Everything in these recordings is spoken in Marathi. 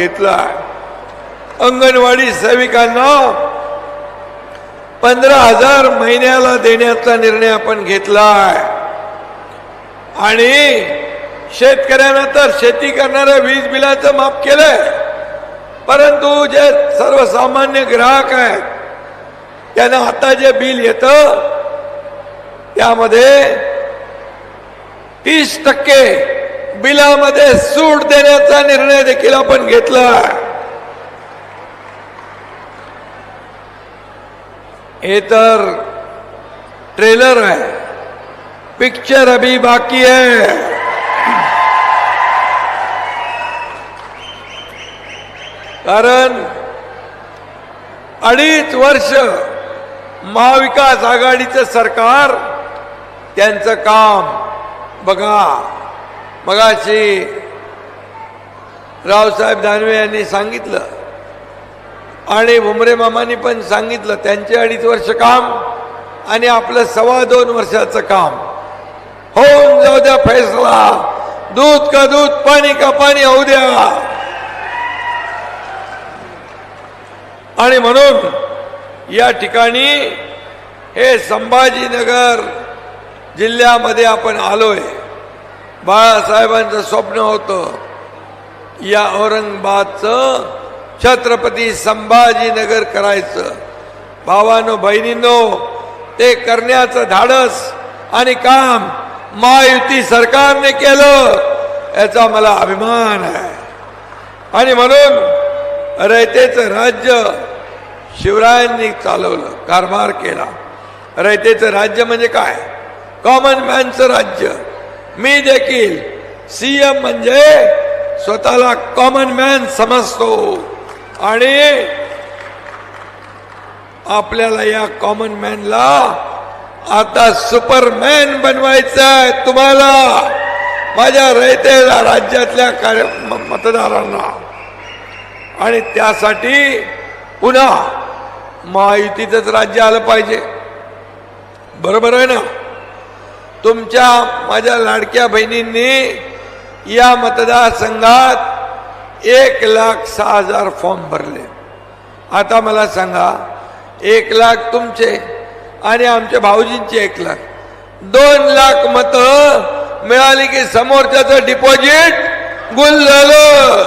घेतला अंगणवाडी सेविकांना पंधरा हजार महिन्याला देण्याचा निर्णय आपण घेतलाय. आणि शेतकऱ्यांना तर शेती करणाऱ्या वीज बिलाचं माफ केलंय. परंतु जे सर्वसामान्य ग्राहक आहेत त्यांना आता जे बिल येतं त्यामध्ये तीस टक्के बिलामध्ये सूट देण्याचा निर्णय देखील आपण घेतला. हे तर ट्रेलर आहे. पिक्चर अभी बाकी है कारण अडीच वर्ष महाविकास आघाडीचं सरकार त्यांचं काम बघा. मगाशी रावसाहेब दानवे यांनी सांगितलं आणि भुमरे मामांनी पण सांगितलं त्यांचे अडीच वर्ष काम आणि आपलं सव्वा दोन वर्षाचं काम. होऊन जाऊ द्या फैसला. दूध का दूध पाणी का पाणी होऊ द्या. आणि म्हणून या ठिकाणी हे संभाजीनगर जिल्ह्यामध्ये आपण आलोय. बाळासाहेबांचं स्वप्न होतं या औरंगाबादचं छत्रपती संभाजीनगर करायचं. भावानो बहिणींनो ते करण्याचं धाडस आणि काम महायुती सरकारने केलं याचा मला अभिमान आहे. आणि म्हणून रयतेचं राज्य शिवरायांनी चालवलं कारभार केला. रयतेचं राज्य म्हणजे काय? कॉमन मॅनचं राज्य. मी देखील सीएम म्हणजे स्वतःला कॉमन मॅन समजतो. आणि आपल्याला या कॉमन मॅनला आता सुपरमॅन बनवायचं आहे तुम्हाला. माझ्या रयते राज्यातल्या कार्य मतदारांना. आणि त्यासाठी पुन्हा महायुतीचंच राज्य आलं पाहिजे. बरोबर आहे ना? तुमच्या माझ्या लाडक्या बहिणींनी या मतदारसंघात एक लाख सहा हजार फॉर्म भरले. आता मला सांगा एक लाख तुमचे आणि आमच्या भाऊजींचे एक लाख. दोन लाख मत मिळाली की समोरच्याचं डिपॉझिट गुल झालं.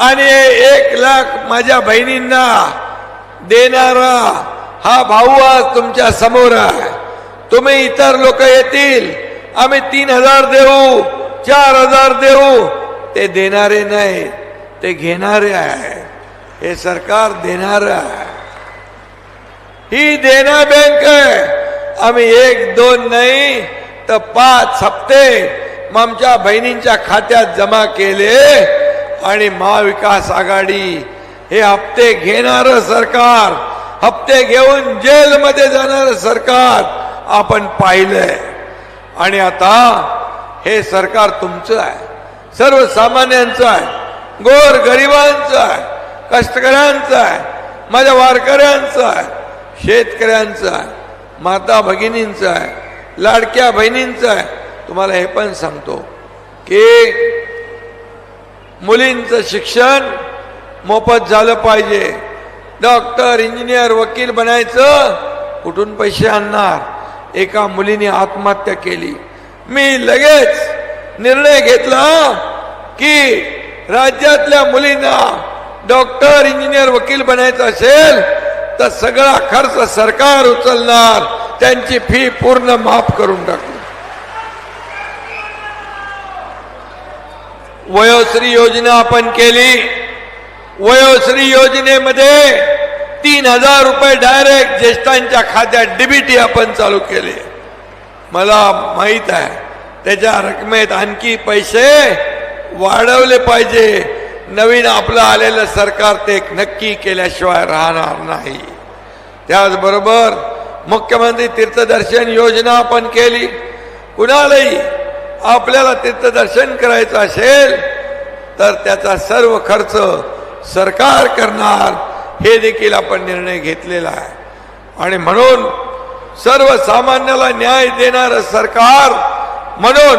आणि एक लाख माझ्या बहिणींना देणारा हा भाऊ आज तुमच्यासमोर आहे. तुम्ही इतर लोक येतील. आम्ही तीन हजार देऊ चार हजार देऊ. ते देणारे नाही ते घेणारे आहे. हे सरकार देणार आहे. ही देना बँक आहे. आम्ही एक दोन नाही तर पाच हप्ते आमच्या बहिणींच्या खात्यात जमा केले आणि महाविकास आघाडी हे हप्ते घेणार सरकार. हप्ते घेऊन जेलमध्ये जाणार सरकार आपण पाहिलंय. आणि आता हे सरकार तुमचं आहे. सर्वसामान्यांचं आहे. गोर गरिबांचं आहे. कष्टकऱ्यांचं आहे. माझ्या वारकऱ्यांचं आहे. शेतकऱ्यांचं आहे. माता भगिनींचं आहे. लाडक्या बहिणींचं आहे. तुम्हाला हे पण सांगतो की मुलींचं शिक्षण मोफत झालं पाहिजे. डॉक्टर इंजिनियर वकील बनायचं कुठून पैसे आणणार? एका मुलीने आत्महत्या केली. मी लगेच निर्णय घेतला की राज्यातल्या मुलींना डॉक्टर इंजिनियर वकील बनायचं असेल तर सगळा खर्च सरकार उचलणार. त्यांची फी पूर्ण माफ करून टाकली. वयोश्री योजना आपण केली. वयोश्री योजनेमध्ये तीन हजार रुपये डायरेक्ट ज्येष्ठांच्या खात्यात डीबीटी आपण चालू केले. मला माहीत आहे त्याच्या रकमेत आणखी पैसे वाढवले पाहिजे. नवीन आपलं आलेलं सरकार ते नक्की केल्याशिवाय राहणार नाही. त्याचबरोबर मुख्यमंत्री तीर्थदर्शन योजना आपण केली. कुणालाही आपल्याला तीर्थदर्शन करायचं असेल तर त्याचा सर्व खर्च सरकार करणार. हे देखील आपण निर्णय घेतलेला आहे. आणि म्हणून सर्वसामान्याला न्याय देणारं सरकार म्हणून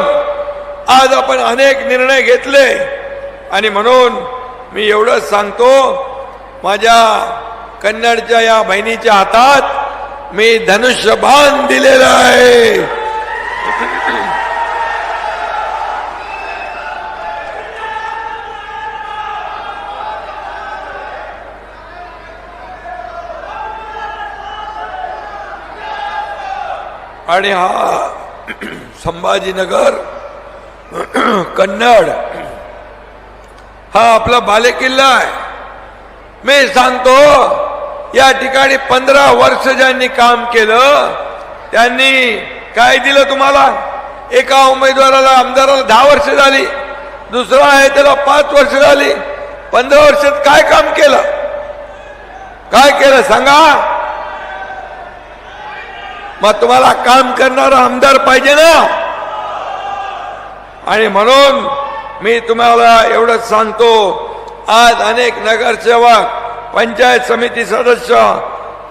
आज आपण अनेक निर्णय घेतले. आणि म्हणून मी एवढंच सांगतो माझ्या कन्नडच्या या बहिणीच्या हातात मी धनुष्यबाण दिलेलं आहे. आणि हा संभाजीनगर कन्नड हा आपला बालेकिल्ला आहे. मी सांगतो या ठिकाणी पंधरा वर्ष ज्यांनी काम केलं त्यांनी काय दिलं तुम्हाला? एका उमेदवाराला आमदाराला दहा वर्ष झाली दुसरा आहे त्याला पाच वर्ष झाली. पंधरा वर्षात काय काम केलं? काय केलं सांगा? मग तुम्हाला काम करणारा आमदार पाहिजे ना? आणि म्हणून मी तुम्हाला एवढंच सांगतो आज अनेक नगरसेवक पंचायत समिती सदस्य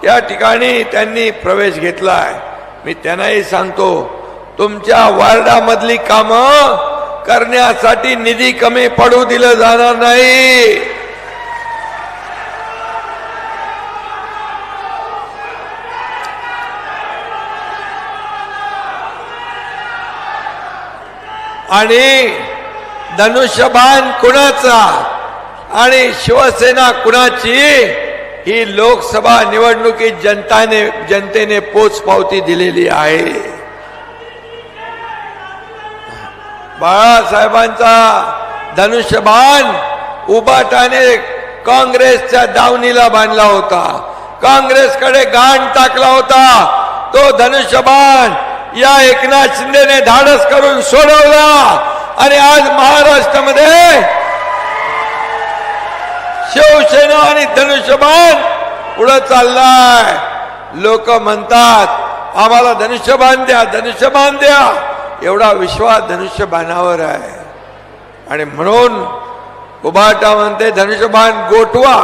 या ठिकाणी त्यांनी प्रवेश घेतलाय. मी त्यांनाही सांगतो तुमच्या वार्डामधली कामं करण्यासाठी निधी कमी पडू दिलं जाणार नाही. आणि धनुष्यबाण कुणाचा आणि शिवसेना कुणाची? ही लोकसभा निवडणुकीत जनताने जनतेने पोचपावती दिलेली आहे. बाळासाहेबांचा धनुष्यबाण उबाटाने काँग्रेसच्या दावणीला बांधला होता. काँग्रेसकडे गाण टाकला होता. तो धनुष्यबाण या एकनाथ शिंदेने धाडस करून सोडवला. आणि आज महाराष्ट्रामध्ये शिवसेना आणि धनुष्यबाण पुढे चाललाय. लोक म्हणतात आम्हाला धनुष्यबाण द्या धनुष्यबाण द्या. एवढा विश्वास धनुष्यबाणावर आहे. आणि म्हणून उभाटा म्हणते धनुष्यबाण गोठवा.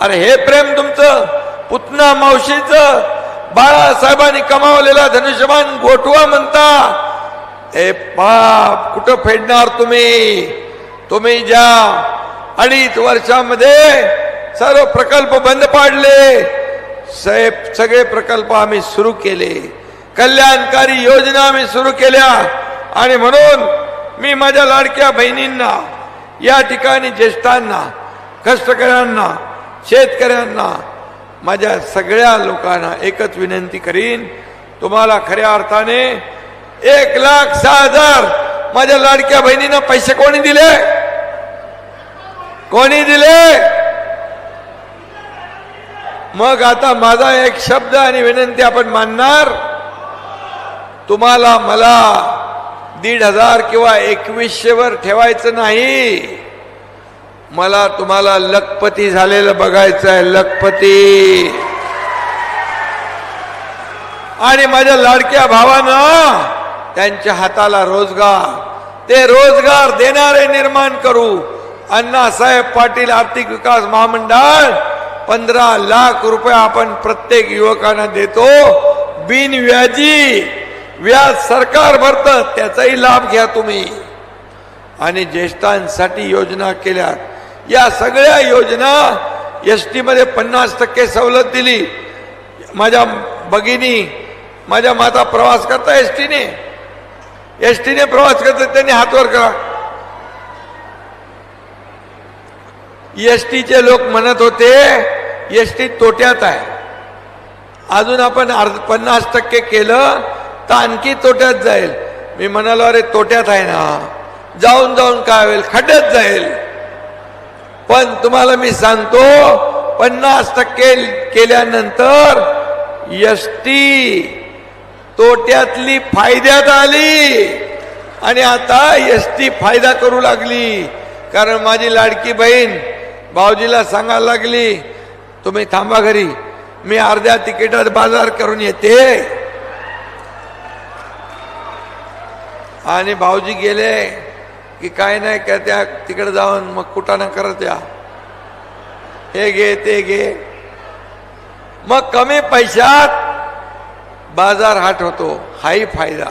अरे हे प्रेम तुमचं पुतना मावशीचं बाळासाहेबांनी कमावलेला धनुष्यबाण गोठवा म्हणता हे पाप कुठं फेडणार तुम्ही? तुम्ही ज्या अडीच वर्षामध्ये सर्व प्रकल्प बंद पाडले साहेब सगळे प्रकल्प आम्ही सुरू केले कल्याणकारी योजना आम्ही सुरू केल्या आणि म्हणून मी माझ्या लाडक्या बहिणींना या ठिकाणी ज्येष्ठांना कष्टकऱ्यांना शेतकऱ्यांना माझ्या सगळ्या लोकांना एकच विनंती करीन तुम्हाला खऱ्या अर्थाने एक लाख सहा हजार माझ्या लाडक्या बहिणींना पैसे कोणी दिले? कोणी दिले? मग आता माझा एक शब्द आणि विनंती आपण मानणार तुम्हाला मला दीड हजार किंवा एकवीसशे वर ठेवायचं नाही. मला तुम्हाला लखपती झालेलं बघायचं आहे लखपती. आणि माझ्या लाडक्या भावानं त्यांच्या हाताला रोजगार. ते रोजगार देणारे निर्माण करू. अण्णासाहेब पाटील आर्थिक विकास महामंडळ पंधरा लाख रुपये आपण प्रत्येक युवकांना देतो. बिनव्याजी व्याज सरकार भरत त्याचाही लाभ घ्या तुम्ही. आणि ज्येष्ठांसाठी योजना केल्यात. या सगळ्या योजना एसमध्ये पन्नास टक्के सवलत दिली. माझ्या भगिनी माझ्या माता प्रवास करता एस टीने एस टीने प्रवास करतात त्यांनी हातवर करा. एस टीचे लोक म्हणत होते एस टी तोट्यात आहे. अजून आपण अर्ध पन्नास टक्के केलं तर आणखी तोट्यात जाईल. मी म्हणालो अरे तोट्यात आहे ना. जाऊन जाऊन काय होईल? खड्ड्यात जाईल. पण तुम्हाला मी सांगतो पन्नास टक्के केल्यानंतर एस टी तोट्यातली फायद्यात आली. आणि आता एस टी फायदा करू लागली. कारण माझी लाडकी बहीण भाऊजीला सांगायला लागली तुम्ही थांबा घरी मी अर्ध्या तिकिटात बाजार करून येते. आणि भाऊजी गेले. की काय नाही का त्या तिकडे जाऊन मग कुटाणा करत्या हे घे ते घे. मग कमी पैशात बाजार हाट होतो हाही फायदा.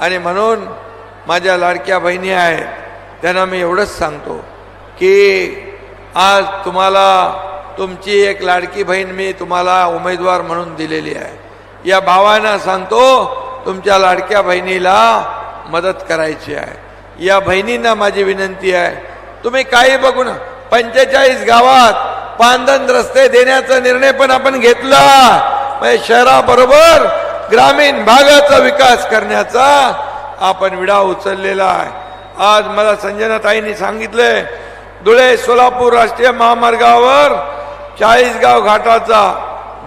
आणि म्हणून माझ्या लाडक्या बहिणी आहेत त्यांना मी एवढंच सांगतो की आज तुम्हाला तुमची एक लाडकी बहीण मी तुम्हाला उमेदवार म्हणून दिलेली आहे. या भावांना सांगतो तुमच्या लाडक्या बहिणीला मदत करायची आहे. या बहिणींना माझी विनंती आहे. तुम्ही काही बघू ना पंचेचाळीस गावात पांदन रस्ते देण्याचा निर्णय पण आपण घेतला. म्हणजे शहराबरोबर ग्रामीण भागाचा विकास करण्याचा आपण विडा उचललेला आहे. आज मला संजना ताईंनी सांगितलंय धुळे सोलापूर राष्ट्रीय महामार्गावर चाळीसगाव घाटाचा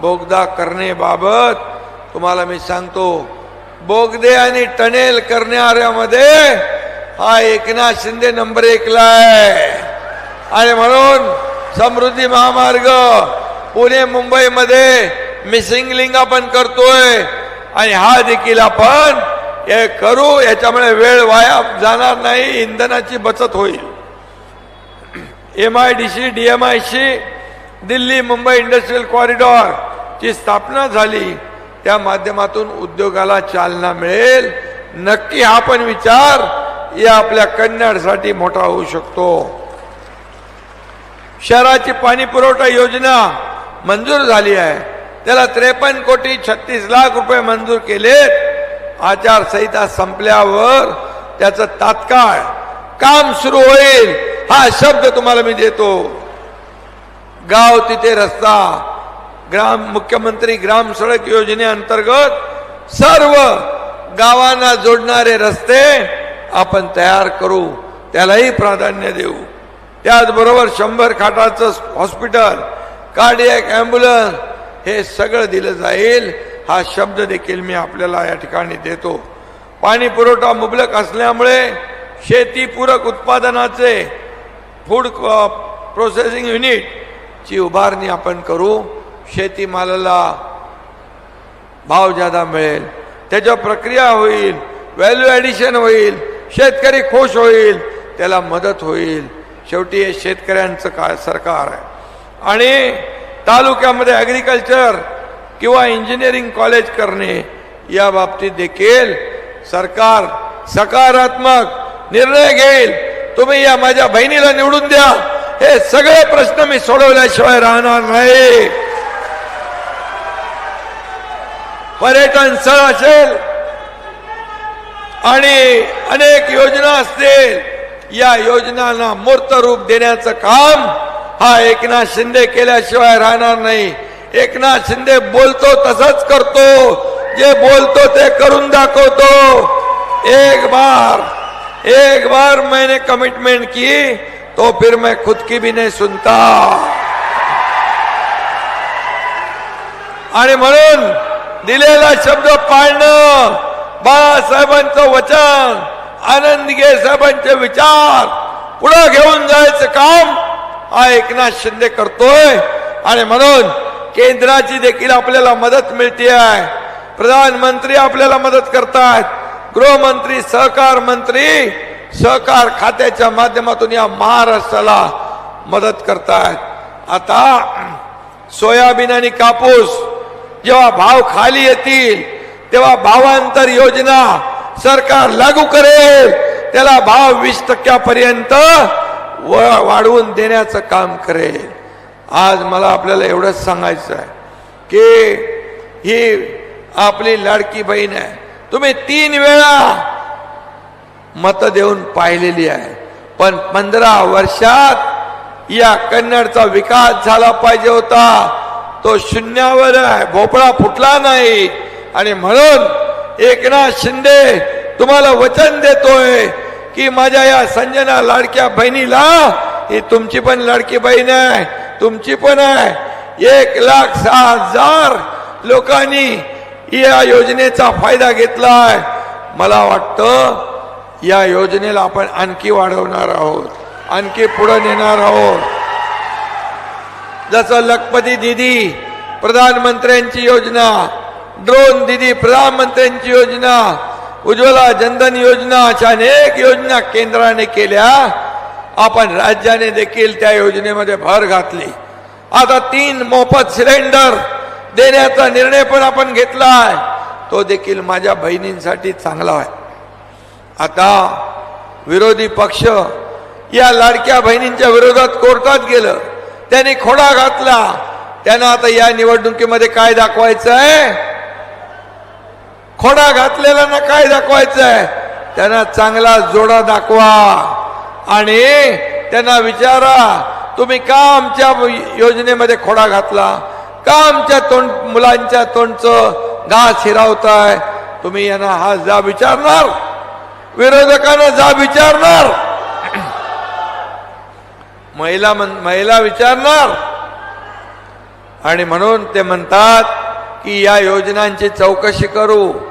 बोगदा करण्याबाबत तुम्हाला मी सांगतो. बोगदे आणि टनेल करणाऱ्यामध्ये हा एकनाथ शिंदे नंबर एकला आहे. आणि म्हणून समृद्धी महामार्ग पुणे मुंबईमध्ये मिसिंग लिंग आपण करतोय. आणि हा देखील आपण हे करू याच्यामुळे वेळ वाया जाणार नाही इंधनाची बचत होईल. M I D C D M I C Delhi Mumbai industrial corridor ची स्थापना झाली. त्या माध्यमातून उद्योगाला चालना मिळेल. नक्की हा पण विचार या आपल्या कन्नडसाठी मोठा होऊ शकतो. शहराची पाणी पुरवठा योजना मंजूर झाली आहे. त्याला त्रेपन्न कोटी छत्तीस लाख रुपये मंजूर केलेत. आचारसंहिता संपल्यावर त्याचं तात्काळ काम सुरू होईल हा शब्द तुम्हाला मी देतो. गाव तिथे रस्ता ग्राम मुख्यमंत्री ग्राम सडक योजनेअंतर्गत सर्व गावांना जोडणारे रस्ते आपण तयार करू त्यालाही प्राधान्य देऊ. त्याचबरोबर शंभर खाटाचं हॉस्पिटल कार्डियक ॲम्ब्युलन्स हे सगळं दिलं जाईल. हा शब्द देखील मी आपल्याला या ठिकाणी देतो. पाणी पुरवठा मुबलक असल्यामुळे शेतीपूरक उत्पादनाचे फूड प्रोसेसिंग युनिट ची उभारणी आपण करू. शेतीमालाला भाव जादा मिळेल त्याच्या प्रक्रिया होईल व्हॅल्यू ॲडिशन होईल. शेतकरी खुश होईल त्याला मदत होईल. शेवटी हे शेतकऱ्यांचं काय सरकार आहे. आणि तालुक्यामध्ये ॲग्रिकल्चर किंवा इंजिनिअरिंग कॉलेज करणे या बाबतीत देखील सरकार सकारात्मक निर्णय घेईल. तुम्ही या माझ्या बहिणीला निवडून द्या. हे सगळे प्रश्न मी सोडवल्याशिवाय राहणार नाही. पर्यटन स्थळ असेल आणि अनेक योजना असतील. या योजनांना मूर्त रूप देण्याचं काम हा एकनाथ शिंदे केल्याशिवाय राहणार नाही. एकनाथ शिंदे बोलतो तसंच करतो. जे बोलतो ते करून दाखवतो. एक बार एक बार मैंने कमिटमेंट की तो फिर मैं खुद की भी नहीं सुनता. आणि म्हणून दिलेला शब्द पाळणं बाळासाहेबांचं वचन आनंदगे साहेबांचे विचार. पुढे घेऊन जायचं काम हा एकनाथ शिंदे करतोय. आणि म्हणून केंद्राची देखील आपल्याला मदत मिळते आहे प्रधानमंत्री आपल्याला मदत करतात गृहमंत्री सहकार मंत्री सहकार खात्याच्या माध्यमातून या महाराष्ट्राला मदत करतात आता सोयाबीन आणि कापूस जेव्हा भाव खाली येतील तेव्हा भावांतर योजना सरकार लागू करेल. त्याला भाव वीस टक्क्यापर्यंत व- वाढवून देण्याचं काम करेल. आज मला आपल्याला एवढंच सांगायचं आहे की ही आपली लाडकी बहीण आहे. तुम्ही तीन वेळा मत देऊन पाहिलेली आहे. पण पंधरा वर्षात या कन्नडचा विकास झाला पाहिजे होता. तो शून्यावर आहे. भोपळा फुटला नाही. आणि म्हणून एकनाथ शिंदे तुम्हाला वचन देतोय की माझ्या या संजना लाडक्या बहिणीला ही तुमची पण लाडकी बहीण आहे तुमची पण आहे. एक लाख सहा हजार लोकांनी या योजनेचा फायदा घेतलाय. मला वाटतं या योजनेला आपण आणखी वाढवणार आहोत आणखी पुढे नेणार आहोत. जसं लखपती दिदी प्रधानमंत्र्यांची योजना ड्रोन दिदी प्रधानमंत्र्यांची योजना उज्ज्वला जनधन योजना अशा अनेक योजना केंद्राने केल्या. आपण राज्याने देखील त्या योजनेमध्ये भर घातली. आता तीन मोफत सिलेंडर देण्याचा निर्णय पण आपण घेतला आहे तो देखील माझ्या बहिणींसाठी चांगला आहे. आता विरोधी पक्ष या लाडक्या बहिणींच्या विरोधात कोर्टात गेलं. त्यांनी खोडा घातला. त्यांना आता या निवडणुकीमध्ये काय दाखवायचं आहे खोडा घातलेल्यांना काय दाखवायचं आहे त्यांना चांगला जोडा दाखवा. आणि त्यांना विचारा तुम्ही का आमच्या योजनेमध्ये खोडा घातला? का आमच्या तोंड मुलांच्या तोंडचं घास हिरावताय? तुम्ही यांना हा जा विचारणार? विरोधकांना जा विचारणार? महिला मन महिला विचारणार? आणि म्हणून ते म्हणतात की या योजनांची चौकशी करू.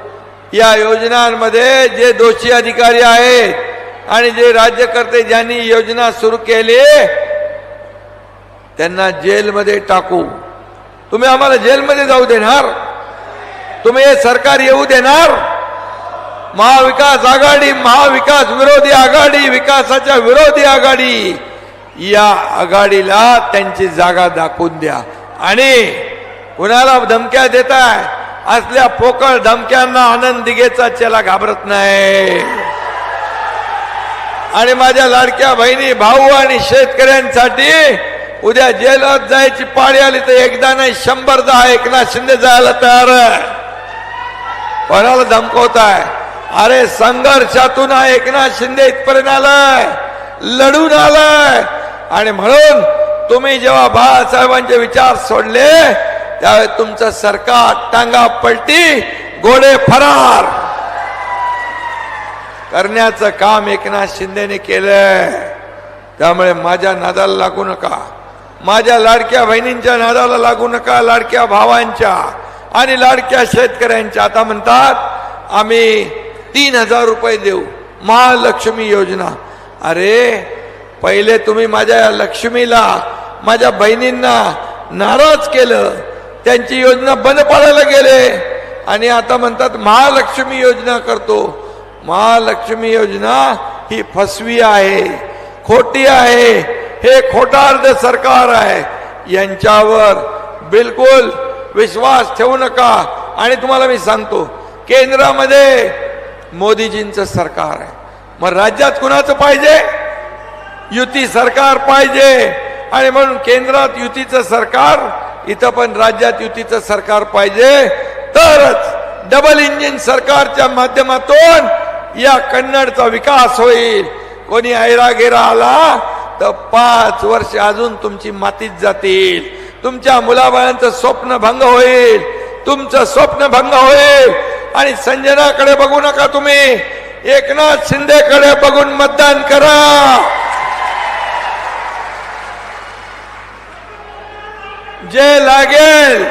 या योजनांमध्ये जे दोषी अधिकारी आहेत आणि जे राज्यकर्ते ज्यांनी योजना सुरू केली त्यांना जेलमध्ये टाकू. तुम्ही आम्हाला जेलमध्ये जाऊ देणार. तुम्ही हे सरकार येऊ देणार. महाविकास आघाडी महाविकास विरोधी आघाडी विकासाच्या विरोधी आघाडी या आघाडीला त्यांची जागा दाखवून द्या. आणि कुणाला धमक्या देताय? असल्या पोकळ धमक्यांना आनंद दिघेचा चेला घाबरत नाही. आणि माझ्या लाडक्या बहिणी भाऊ आणि शेतकऱ्यांसाठी उद्या जेलात जायची पाळी आली तर एकदा नाही शंभर दहा एकनाथ शिंदे जायला तयार आहे. कोणाला धमकवताय अरे संघर्षातून हा एकनाथ शिंदे इथपर्यंत आलाय लढून आलाय. आणि म्हणून तुम्ही जेव्हा बाळासाहेबांचे विचार सोडले त्यावेळेस तुमचं सरकार टांगा पलटी घोडे फरार. करण्याचं काम एकनाथ शिंदेने केलंय. त्यामुळे माझ्या नादाला लागू नका. माझ्या लाडक्या बहिणींच्या नादाला लागू नका लाडक्या भावांच्या आणि लाडक्या शेतकऱ्यांच्या. आता म्हणतात आम्ही तीन हजार रुपये देऊ महालक्ष्मी योजना. अरे पहिले तुम्ही माझ्या लक्ष्मीला माझ्या बहिणींना नाराज केलं. त्यांची योजना बंद पाडायला गेले. आणि आता म्हणतात महालक्ष्मी योजना करतो. महालक्ष्मी योजना ही फसवी आहे खोटी आहे हे खोटार्ध सरकार आहे. यांच्यावर बिलकुल विश्वास ठेवू नका. आणि तुम्हाला मी सांगतो केंद्रामध्ये मोदीजींचं सरकार आहे. मग राज्यात कुणाचं पाहिजे? युती सरकार पाहिजे. आणि म्हणून केंद्रात युतीचं सरकार इथं पण राज्यात युतीचं सरकार पाहिजे. तरच डबल इंजिन सरकारच्या माध्यमातून या कन्नडचा विकास होईल. कोणी ऐरागेरा आला तर पाच वर्ष अजून तुमची मातीत जातील. तुमच्या मुलाबाळांचं स्वप्न भंग होईल. तुमचं स्वप्न भंग होईल. आणि संजनाकडे बघू नका तुम्ही. एकनाथ शिंदेकडे बघून मतदान करा. जे लागेल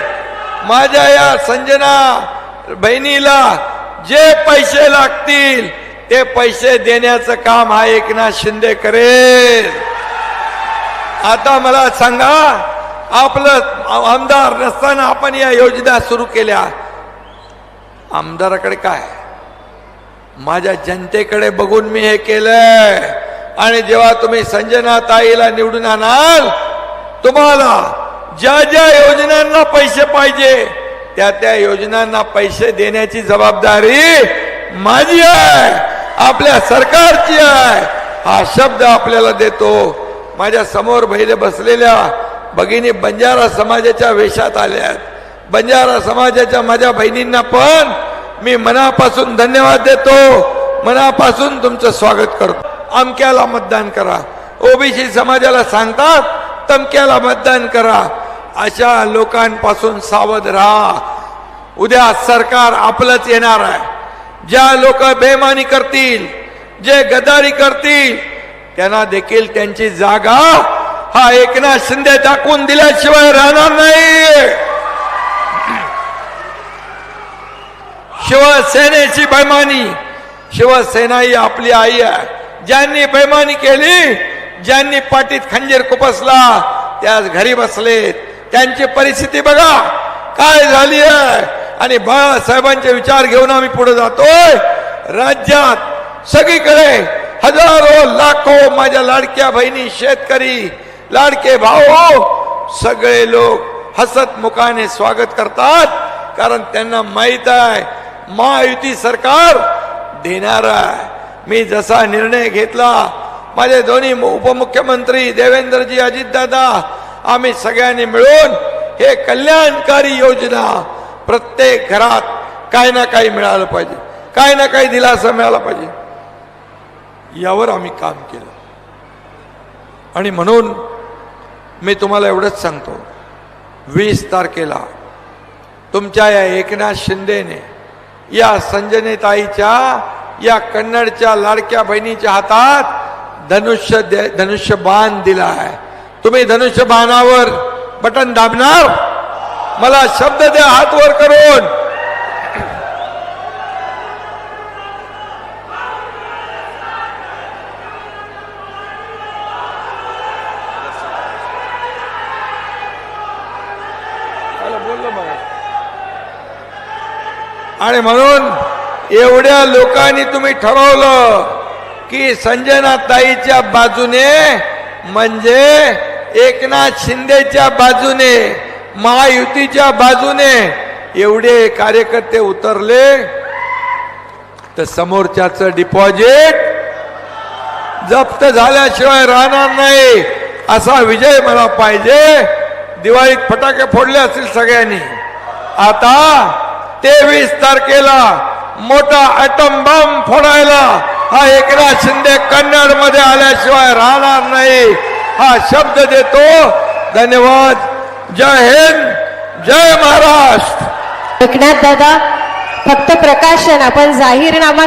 माझ्या या संजना बहिणीला जे पैसे लागतील ते पैसे देण्याचं काम हा एकनाथ शिंदे करेल. आता मला सांगा आपलं आमदार नसताना आपण या योजना सुरू केल्या. आमदाराकडे काय? माझ्या जनतेकडे बघून मी हे केलंय. आणि जेव्हा तुम्ही संजना ताईला निवडून आणाल तुम्हाला ज्या ज्या योजनांना पैसे पाहिजे त्या त्या योजनांना पैसे देण्याची जबाबदारी माझी आहे आपल्या सरकारची आहे. हा शब्द आपल्याला देतो. माझ्यासमोर बहिले बसलेल्या भगिनी बंजारा समाजाच्या वेशात आल्यात. बंजारा समाजाच्या माझ्या बहिणींना पण मी मनापासून धन्यवाद देतो. मनापासून तुमचं स्वागत करतो. अमक्याला मतदान करा. ओबीसी समाजाला सांगतात तमक्याला मतदान करा. अशा लोकांपासून सावध राहा. उद्या सरकार आपलंच येणार आहे. ज्या लोक बेमानी करतील जे गदारी करतील त्यांना देखील त्यांची जागा हा एकनाथ शिंदे टाकून दिल्याशिवाय राहणार नाही. शिवसेनेची बैमानी शिवसेना ही आपली आई आहे. ज्यांनी बैमानी केली ज्यांनी पाठीत खंजीर कुपसला त्याच घरी बसलेत. त्यांची परिस्थिती बघा. काय झाली आहे आणि बाळासाहेबांचे विचार घेऊन आम्ही पुढे जातोय. राज्यात सगळीकडे हजारो लाखो माझ्या लाडक्या बहिणी शेतकरी लाडके भाऊ सगळे लोक हसत मुखाने स्वागत करतात. कारण त्यांना माहीत आहे महायुती सरकार देणार आहे. मी जसा निर्णय घेतला माझे दोन्ही उपमुख्यमंत्री देवेंद्रजी अजितदादा आम्ही सगळ्यांनी मिळून हे कल्याणकारी योजना प्रत्येक घरात काही ना काही मिळालं पाहिजे. काही ना काही दिलासा मिळाला पाहिजे. यावर आम्ही काम केलं. आणि म्हणून मी तुम्हाला एवढंच सांगतो. वीस तारखेला तुमच्या या एकनाथ शिंदेने या संजनेताईच्या या कन्नडच्या लाडक्या बहिणीच्या हातात धनुष्य दे- धनुष्य बाण दिला आहे. तुम्ही धनुष्य बाणावर बटन दाबणार? मला शब्द द्या हात वर करून आणि म्हणून एवढ्या लोकांनी तुम्ही ठरवलं की संजना ताईच्या बाजूने म्हणजे एकनाथ शिंदेच्या बाजूने महायुतीच्या बाजूने एवढे कार्यकर्ते उतरले तर समोरच्याच डिपॉझिट जप्त झाल्याशिवाय राहणार नाही असा विजय मला पाहिजे. दिवाळीत फटाके फोडले असतील सगळ्यांनी. आता तेवीस तारखेला मोठा अॅटम बॉम्ब फोडायला हा एकनाथ शिंदे कन्नडमध्ये आल्याशिवाय राहणार नाही. हा शब्द देतो. धन्यवाद. जय हिंद. जय महाराष्ट्र. एकनाथ दादा फक्त प्रकाशन आपण जाहीरनामा